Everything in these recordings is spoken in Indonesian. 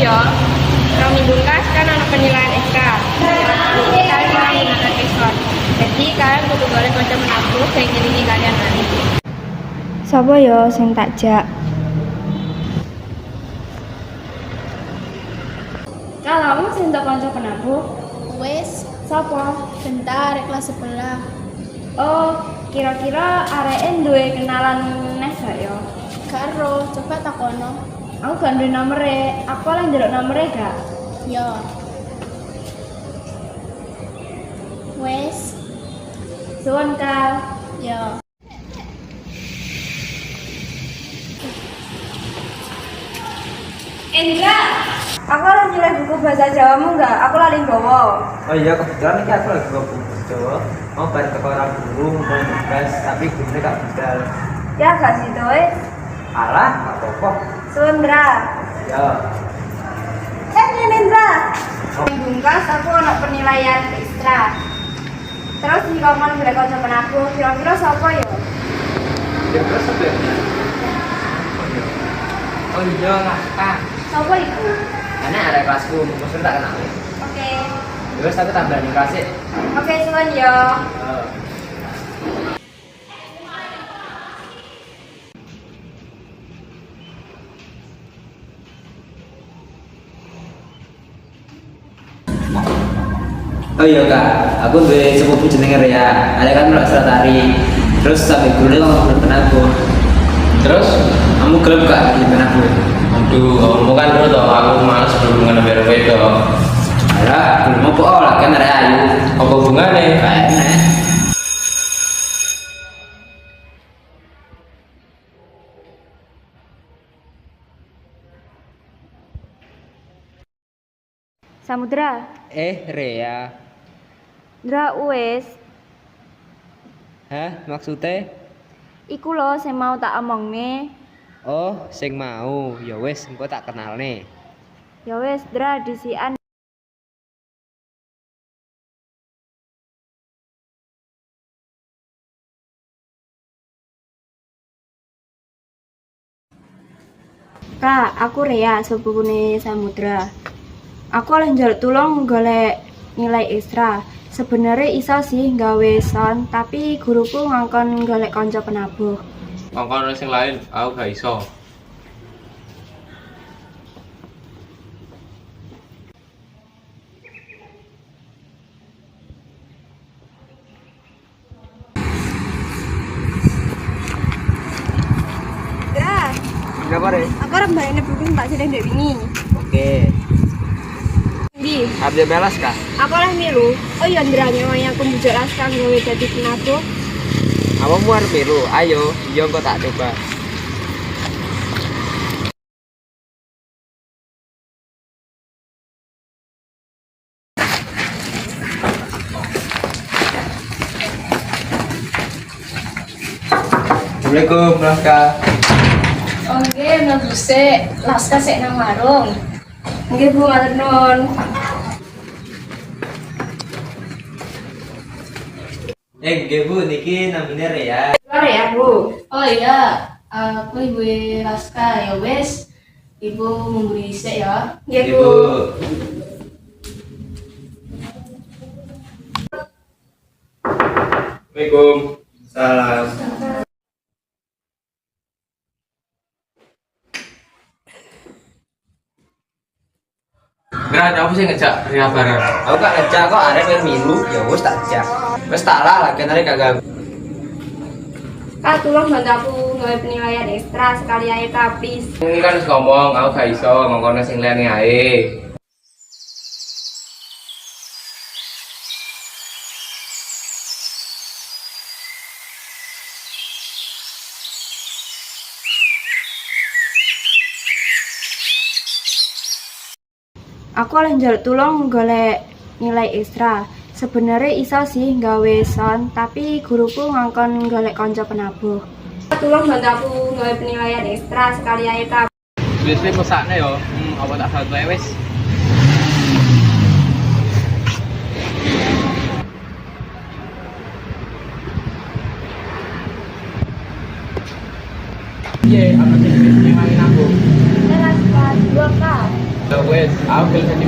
ya. Kalau minggu kas kan ada penilaian SK. Kalian mau menggunakan ekspor. Jadi kalian kudu boleh kocok menabuh yang ngiringi kalian nanti. Sapa ya sing tak jak? Kalau sing tak kanca penabuh, Wes, sapa? bentar kelas sebelah. Oh, kira-kira arek duwe kenalan neh gak ya? Karo, coba takono. Aku gak duwe nomere. Aku lah njaluk nomere gak? Yo. Wes, Suwon kal. yo. Indra, aku lah nyilai buku bahasa Jawamu enggak? Aku lali bawa. Oh iya kebetulan ini aku lagi bawa buku Jawa mau balik ke orang guru mau tugas tapi gurunya gak budal Ya gak sih doy. alah gak apa-apa Suwon Indra. ya Eh, ini Indra. Bungkas aku anak penilaian ekstra. Terus di kawan boleh kau coba aku, kira-kira siapa ya? ya terus apa ya oh iya ngakak Siapa itu? karena ada kelasku maksudnya tak kenal Oke, terus aku tambahin di kelas ya oke Suwon ya. Oh. Oh iya kak, aku duwe sepupu jenenge Rea. Ada kan melak tari. Terus sampai ngomong belum pernah aku. Terus, Kamu gelap kak di pernah aku. aduh, kamu kan dulu toh, aku males berhubungan dengan beda Ada, belum mau oh lah kan Rea ayu. Apa hubungannya? Kayak enak. Samudra. Eh Rea, Dra wes, hah maksudnya? iku lho sing mau tak omongne. Oh, sing mau, ya wes, engko tak kenal nih. Ya wes, Dra disian. Ra, aku Rea, sepupune Samudra. Aku oleh njaluk tulung golek nilai ekstra. Sebenarnya iso sih gawe son, tapi guruku ngongkon golek konco penabuh. Kongkon sing lain, aku gak iso. Dra, Kenapa Re? aku orang bayangin buku tak dek wingi. Oke. Di, Abdi belas kak? aku lah milu. Oh iya Ndra nyawanya aku bujuk laskar gawe dadi penabuh. Apa mau harus milu? Ayo, iya engko tak coba. Assalamualaikum, Laska. Oke, sik. Laska sik nang warung. Nggih Bu, matur nuwun. Eh, nggih Bu, niki namanya Rea. Sore ya Bu. Oh iya, aku ibu Laska ya wes. Ibu memberi sik ya. Nggih Ibu. Bu. Assalamualaikum. Salam. Berat, aku sih ngejak Ria bareng. Aku gak ngejak kok arek pengen milu, ya wis tak jak. Wis tak lah, lagi arek kagak Kak, tolong bantu aku gawe penilaian ekstra sekali aja please. Ini kan harus ngomong, aku gak iso ngomongnya sing lain ae. Aku oleh njaluk tulung golek nilai ekstra. Sebenarnya iso sih gawe son, tapi guruku ngongkon golek konco penabuh. Tolong bantu aku gawe penilaian ekstra sekali aja Kak. Biasanya mesaknya yo, hmm, apa tak bantu wes. Iya, apa sih yang main aku? Kelas kelas 2 Kak. Ya wes, aku pilih jadi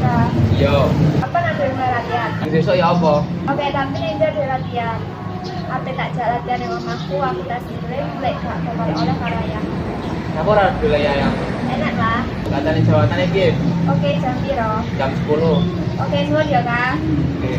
dah. Yo, Apa nanti mulai latihan? besok ya apa? Oke, tapi ini ada latihan. Apa tak jak latihan yang mamaku, aku tak sini mulai gak bakal oleh karaya. Kenapa ora dulu ya yang Enak lah. latihan jawabannya piye? Oke, jam piro? Jam 10. Oke, suwun ya, Kak. Oke.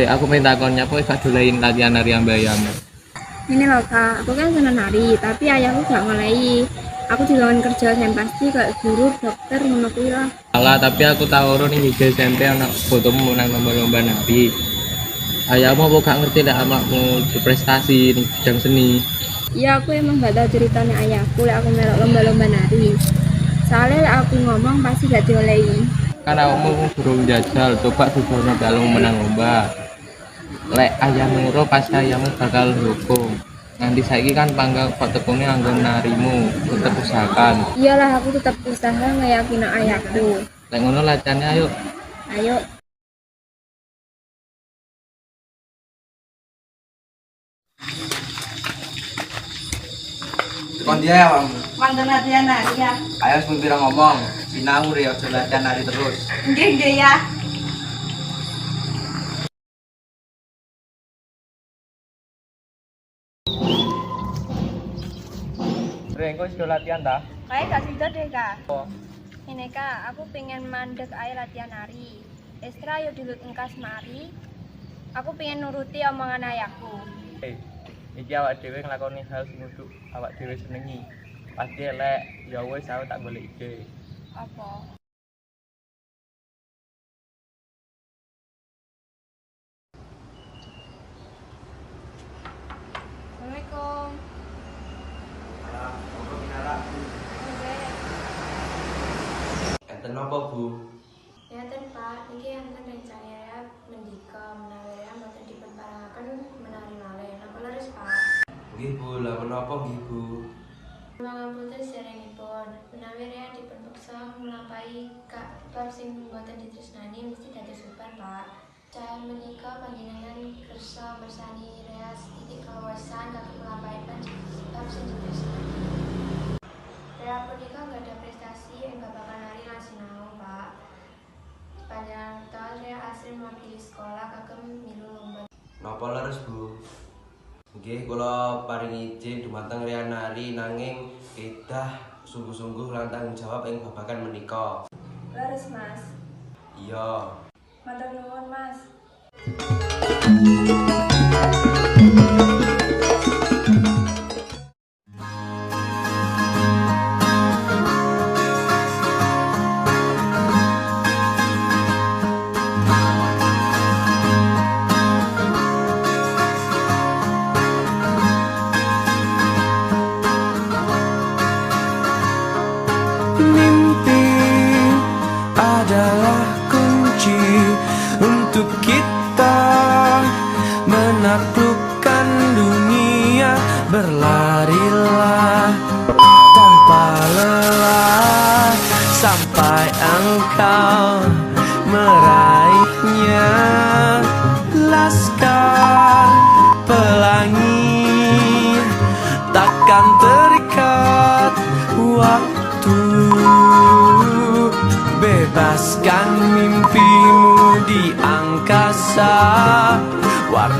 Eh, aku minta konnya apa gak dolein latihan nari ambayamu. Ini loh kak, aku kan senang nari, tapi ayahku gak ngolei. Aku juga kan kerja yang pasti kayak guru, dokter, ngono kuwi lah. Alah, tapi aku tahu orang ini di SMP anak fotomu menang lomba-lomba nari. Ayahmu apa gak ngerti lah anakmu berprestasi di bidang seni. Iya aku emang gak tahu ceritanya ayahku, lek aku melok lomba-lomba nari. Soalnya lek aku ngomong pasti gak diolehi. Karena kamu guru jajal, coba susono kalau menang lomba. Lek ayahmu ro pasti ayahmu bakal hukum. Nanti saiki kan panggal kok tekungnya anggon narimu, tetep usahakan. Iyalah aku tetap usaha ngeyakin ayahku. Lek ngono latihannya ayo. Ayo, Kon dia ya, Bang. Mantan latihan nari ya. Ayo sebelum bilang ngomong. Sinau ya, latihan nari terus. Nggih, nggih ya. Reng, kok sudah latihan dah? kayak gak sudah deh kak. Oh. Ini kak, aku pengen mandek air latihan nari. Estra yo dilut engkas mari. Aku pengen nuruti omongan ayahku. Hei, iki awak dhewe nglakoni hal sing kudu awak dhewe senengi. Pasti elek, ya wis aku tak golek ide. Apa? Assalamualaikum. Enten apa, Bu? Ya ten Pak, ini enten rencana ya mendika menawi ya mboten dipun parangaken menari malih. Napa leres Pak? Nggih Bu, lah menapa nggih Bu? Mangapunten serenipun, menawi rea dipun peksa melampaui kak bab sing mboten ditresnani mesti dados beban Pak. Cahaya menika panjenengan kersa bersani rea titik kawasan melampaui bab sing ditresnani. Rea punika nggak ada prestasi yang babakan nari lan sinau Pak. Sepanjang tahun rea asring mewakili sekolah kagem milu lomba Napa leres Bu? Nggih kula paring izin dumateng Ria Nari nanging kedah sungguh-sungguh lan tanggung jawab ing babagan menika. Leres Mas. Iya. Matur nuwun Mas. isa Huwag